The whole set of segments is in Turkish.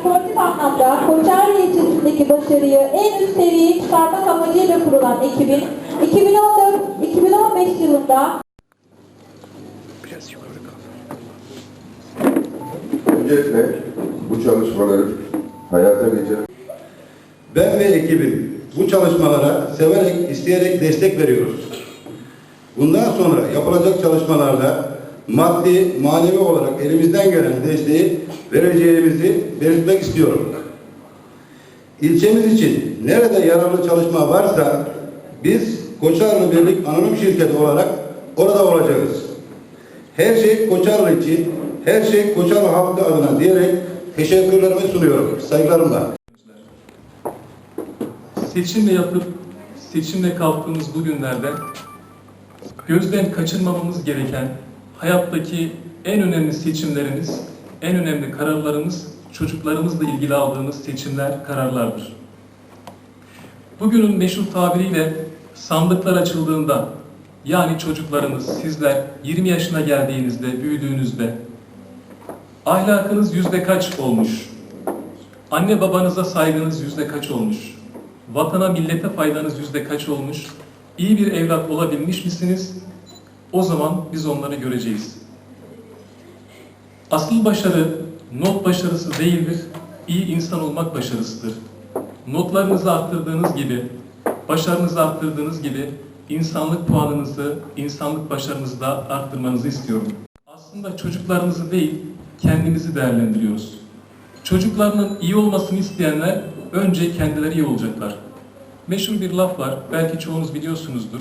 sportif anlamda Koçarlı ilçesindeki başarıyı en üst seviyeye çıkarmak amacıyla kurulan ekibin 2014-2015 yılında Öncelikle bu çalışmaları hayata geçiren Ben ve ekibim bu çalışmalara severek, isteyerek destek veriyoruz. Bundan sonra yapılacak çalışmalarda maddi, manevi olarak elimizden gelen desteği vereceğimizi belirtmek istiyorum. İlçemiz için nerede yararlı çalışma varsa biz Koçarlı Birlik Anonim Şirketi olarak orada olacağız. Her şey Koçarlı için, her şey Koçarlı halkı adına diyerek teşekkürlerimi sunuyorum. Saygılarımla. seçimle yapıp seçimle kalktığımız bu günlerde gözden kaçırmamamız gereken hayattaki en önemli seçimlerimiz, en önemli kararlarımız çocuklarımızla ilgili aldığımız seçimler, kararlardır. Bugünün meşhur tabiriyle sandıklar açıldığında yani çocuklarınız, sizler 20 yaşına geldiğinizde, büyüdüğünüzde ahlakınız yüzde kaç olmuş? Anne babanıza saygınız yüzde kaç olmuş? Vatana, millete faydanız yüzde kaç olmuş? İyi bir evlat olabilmiş misiniz? O zaman biz onları göreceğiz. Asıl başarı not başarısı değildir, iyi insan olmak başarısıdır. Notlarınızı arttırdığınız gibi, başarınızı arttırdığınız gibi insanlık puanınızı, insanlık başarınızı da arttırmanızı istiyorum. Aslında çocuklarımızı değil, kendimizi değerlendiriyoruz. Çocuklarının iyi olmasını isteyenler önce kendileri iyi olacaklar. Meşhur bir laf var, belki çoğunuz biliyorsunuzdur.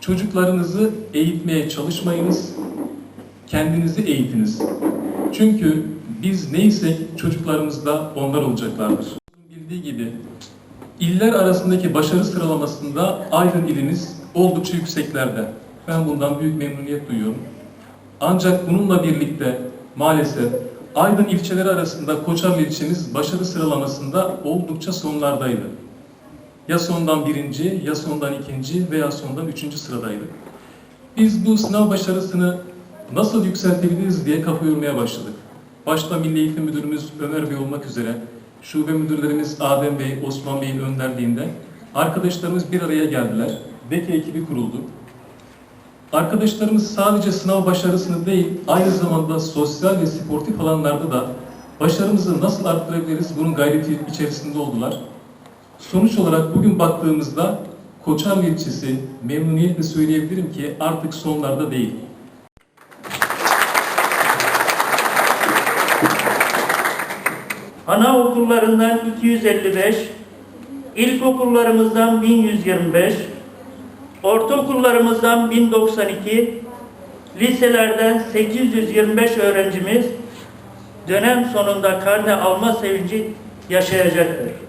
Çocuklarınızı eğitmeye çalışmayınız, kendinizi eğitiniz. Çünkü biz neysek çocuklarımız da onlar olacaklardır. Bildiği gibi iller arasındaki başarı sıralamasında Aydın ilimiz oldukça yükseklerde. Ben bundan büyük memnuniyet duyuyorum. Ancak bununla birlikte maalesef Aydın ilçeleri arasında Koçarlı ilçemiz başarı sıralamasında oldukça sonlardaydı. Ya sondan birinci, ya sondan ikinci veya sondan üçüncü sıradaydı. Biz bu sınav başarısını nasıl yükseltebiliriz diye kafa yormaya başladık. Başta Milli Eğitim Müdürümüz Ömer Bey olmak üzere şube müdürlerimiz Adem Bey, Osman Bey'in önderliğinde arkadaşlarımız bir araya geldiler. Beke ekibi kuruldu. Arkadaşlarımız sadece sınav başarısını değil, aynı zamanda sosyal ve sportif alanlarda da başarımızı nasıl arttırabiliriz bunun gayreti içerisinde oldular. Sonuç olarak bugün baktığımızda Koçarlı ilçesi memnuniyetle söyleyebilirim ki artık sonlarda değil. Anaokullarından 255, ilkokullarımızdan 1125, ortaokullarımızdan 1092, liselerden 825 öğrencimiz dönem sonunda karne alma sevinci yaşayacaktır.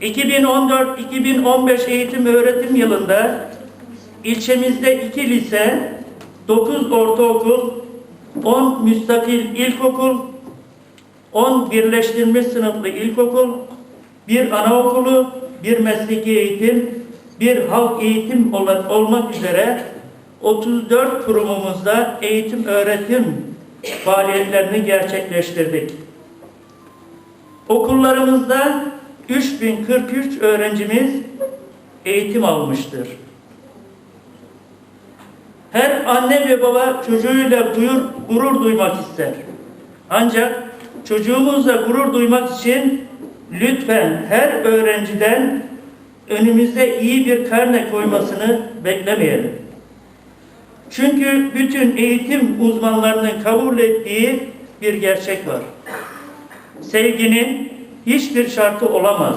2014-2015 eğitim öğretim yılında ilçemizde 2 lise, 9 ortaokul, 10 müstakil ilkokul, 10 birleştirilmiş sınıflı ilkokul, bir anaokulu, bir mesleki eğitim, bir halk eğitim olmak üzere 34 kurumumuzda eğitim öğretim faaliyetlerini gerçekleştirdik. Okullarımızda 3043 öğrencimiz eğitim almıştır. Her anne ve baba çocuğuyla gurur, gurur duymak ister. Ancak çocuğumuzla gurur duymak için lütfen her öğrenciden önümüzde iyi bir karne koymasını beklemeyelim. Çünkü bütün eğitim uzmanlarının kabul ettiği bir gerçek var. Sevginin hiçbir şartı olamaz.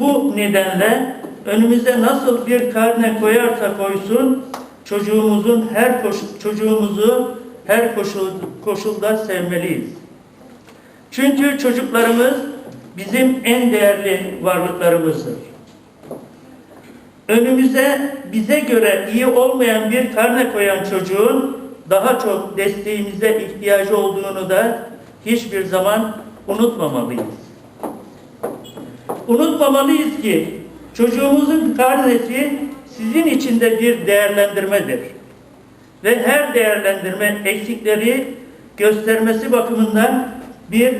Bu nedenle önümüze nasıl bir karne koyarsa koysun çocuğumuzun her koşu, çocuğumuzu her koşul, koşulda sevmeliyiz. Çünkü çocuklarımız bizim en değerli varlıklarımızdır. Önümüze bize göre iyi olmayan bir karne koyan çocuğun daha çok desteğimize ihtiyacı olduğunu da hiçbir zaman unutmamalıyız. Unutmamalıyız ki çocuğumuzun karnesi sizin için de bir değerlendirmedir. Ve her değerlendirme eksikleri göstermesi bakımından bir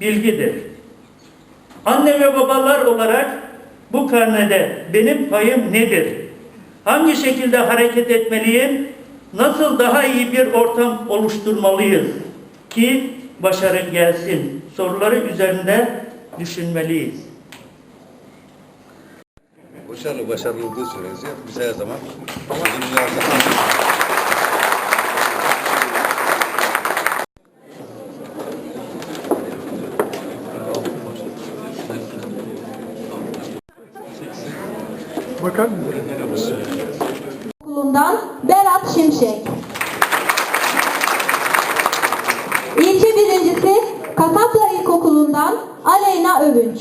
bilgidir. Anne ve babalar olarak bu karnede benim payım nedir? Hangi şekilde hareket etmeliyim? Nasıl daha iyi bir ortam oluşturmalıyız ki başarı gelsin? Soruları üzerinde düşünmeliyiz. Başarılı başarılı olduğu sürece biz her zaman zaman Okulundan Berat Şimşek. Kasaplar İlkokulu'ndan Aleyna Övünç.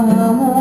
아.